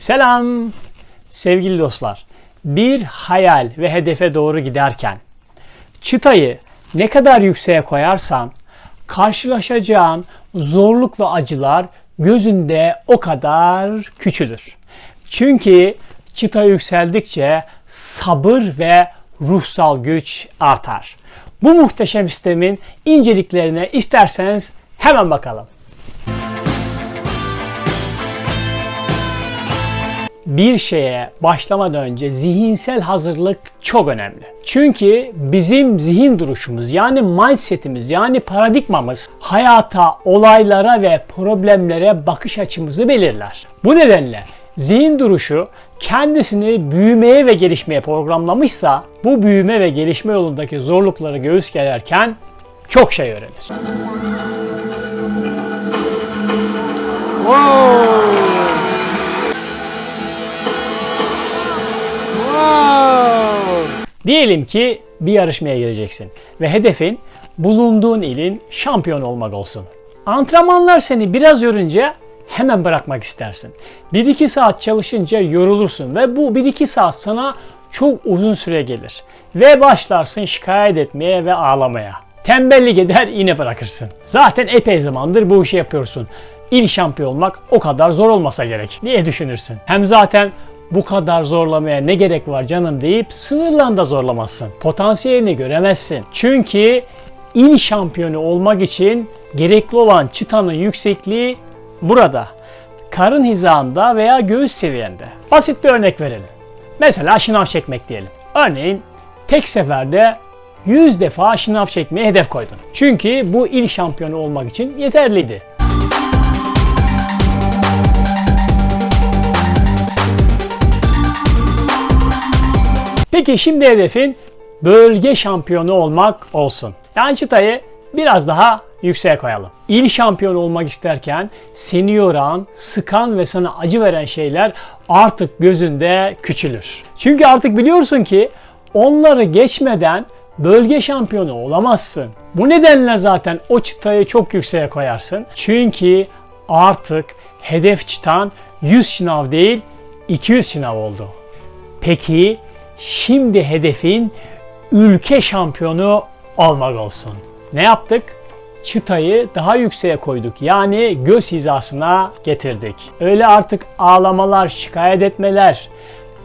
Selam sevgili dostlar. Bir hayal ve hedefe doğru giderken çıtayı ne kadar yükseğe koyarsan karşılaşacağın zorluk ve acılar gözünde o kadar küçülür. Çünkü çıta yükseldikçe sabır ve ruhsal güç artar. Bu muhteşem sistemin inceliklerine isterseniz hemen bakalım. Bir şeye başlamadan önce zihinsel hazırlık çok önemli. Çünkü bizim zihin duruşumuz yani mindsetimiz yani paradigmamız hayata, olaylara ve problemlere bakış açımızı belirler. Bu nedenle zihin duruşu kendisini büyümeye ve gelişmeye programlamışsa bu büyüme ve gelişme yolundaki zorlukları göğüs gererken çok şey öğrenir. Wow! Diyelim ki bir yarışmaya gireceksin ve hedefin bulunduğun ilin şampiyon olmak olsun. Antrenmanlar seni biraz yorunca hemen bırakmak istersin. 1-2 saat çalışınca yorulursun ve bu 1-2 saat sana çok uzun süre gelir. Ve başlarsın şikayet etmeye ve ağlamaya. Tembellik eder yine bırakırsın. Zaten epey zamandır bu işi yapıyorsun. İl şampiyon olmak o kadar zor olmasa gerek diye düşünürsün. Hem zaten bu kadar zorlamaya ne gerek var canım deyip sınırlan da zorlamazsın. Potansiyelini göremezsin. Çünkü il şampiyonu olmak için gerekli olan çıtanın yüksekliği burada. Karın hizanda veya göğüs seviyende. Basit bir örnek verelim. Mesela şınav çekmek diyelim. Örneğin tek seferde 100 defa şınav çekmeye hedef koydun. Çünkü bu il şampiyonu olmak için yeterliydi. Peki şimdi hedefin bölge şampiyonu olmak olsun. Yani çıtayı biraz daha yükseğe koyalım. İl şampiyonu olmak isterken seni yoran, sıkan ve sana acı veren şeyler artık gözünde küçülür. Çünkü artık biliyorsun ki onları geçmeden bölge şampiyonu olamazsın. Bu nedenle zaten o çıtayı çok yükseğe koyarsın. Çünkü artık hedef çıtan 100 şınav değil 200 şınav oldu. Peki Şimdi hedefin ülke şampiyonu olmak olsun. Ne yaptık? Çıtayı daha yükseğe koyduk. Yani göz hizasına getirdik. Öyle artık ağlamalar, şikayet etmeler,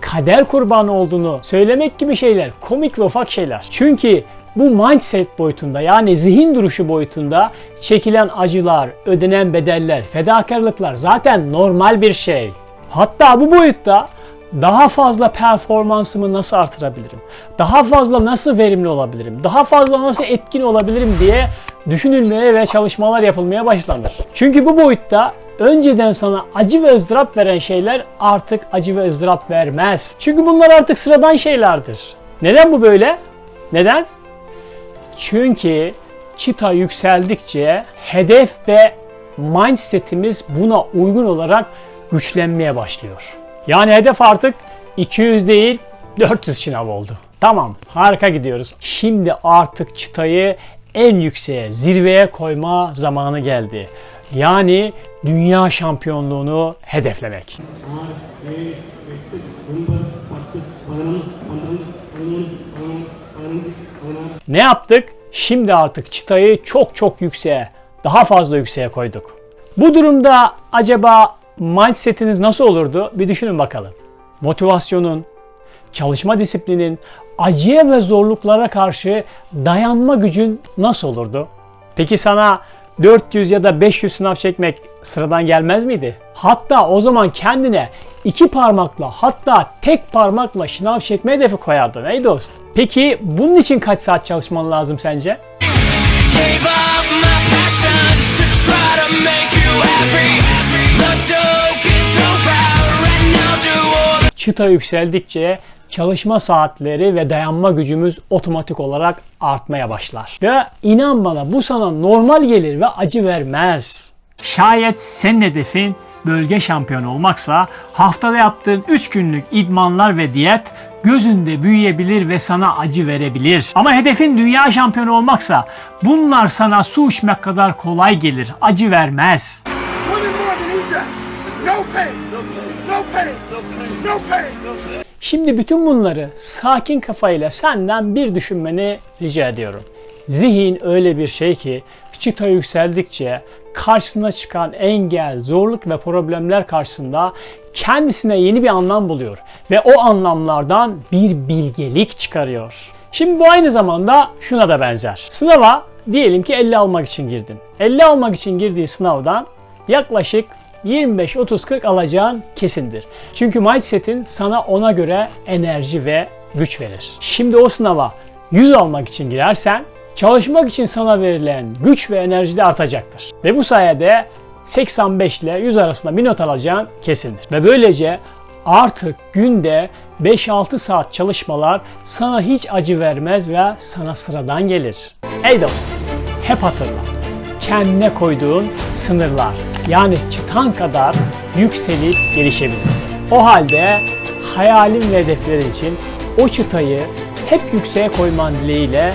kader kurbanı olduğunu söylemek gibi şeyler, komik ve ufak şeyler. Çünkü bu mindset boyutunda yani zihin duruşu boyutunda çekilen acılar, ödenen bedeller, fedakarlıklar zaten normal bir şey. Hatta bu boyutta daha fazla performansımı nasıl artırabilirim? Daha fazla nasıl verimli olabilirim? Daha fazla nasıl etkin olabilirim diye düşünülmeye ve çalışmalar yapılmaya başlanır. Çünkü bu boyutta önceden sana acı ve ızdırap veren şeyler artık acı ve ızdırap vermez. Çünkü bunlar artık sıradan şeylerdir. Neden bu böyle? Neden? Çünkü çıta yükseldikçe hedef ve mindsetimiz buna uygun olarak güçlenmeye başlıyor. Yani hedef artık 200 değil 400 şınav oldu. Tamam harika gidiyoruz. Şimdi artık çıtayı en yükseğe, zirveye koyma zamanı geldi. Yani dünya şampiyonluğunu hedeflemek. Ne yaptık? Şimdi artık çıtayı çok çok yükseğe, daha fazla yükseğe koyduk. Bu durumda acaba mindsetiniz nasıl olurdu? Bir düşünün bakalım. Motivasyonun, çalışma disiplinin, acıya ve zorluklara karşı dayanma gücün nasıl olurdu? Peki sana 400 ya da 500 sınav çekmek sıradan gelmez miydi? Hatta o zaman kendine iki parmakla hatta tek parmakla şınav çekme hedefi koyardın ey dost. Peki bunun için kaç saat çalışman lazım sence? Gave up my çıta yükseldikçe çalışma saatleri ve dayanma gücümüz otomatik olarak artmaya başlar. Ve inan bana bu sana normal gelir ve acı vermez. Şayet senin hedefin bölge şampiyonu olmaksa haftada yaptığın 3 günlük idmanlar ve diyet gözünde büyüyebilir ve sana acı verebilir. Ama hedefin dünya şampiyonu olmaksa bunlar sana su içmek kadar kolay gelir, acı vermez. Şimdi bütün bunları sakin kafayla senden bir düşünmeni rica ediyorum. Zihin öyle bir şey ki çıta yükseldikçe karşısına çıkan engel, zorluk ve problemler karşısında kendisine yeni bir anlam buluyor ve o anlamlardan bir bilgelik çıkarıyor. Şimdi bu aynı zamanda şuna da benzer. Sınava diyelim ki 50 almak için girdin. 50 almak için girdiği sınavdan yaklaşık 25, 30, 40 alacağın kesindir. Çünkü mindset'in sana ona göre enerji ve güç verir. Şimdi o sınava 100 almak için girersen çalışmak için sana verilen güç ve enerji de artacaktır. Ve bu sayede 85 ile 100 arasında bir not alacağın kesindir. Ve böylece artık günde 5-6 saat çalışmalar sana hiç acı vermez ve sana sıradan gelir. Ey dostum, hep hatırla kendine koyduğun sınırlar. Yani çıtan kadar yükselip gelişebilirsin. O halde hayalin ve hedeflerin için o çıtayı hep yükseğe koyman dileğiyle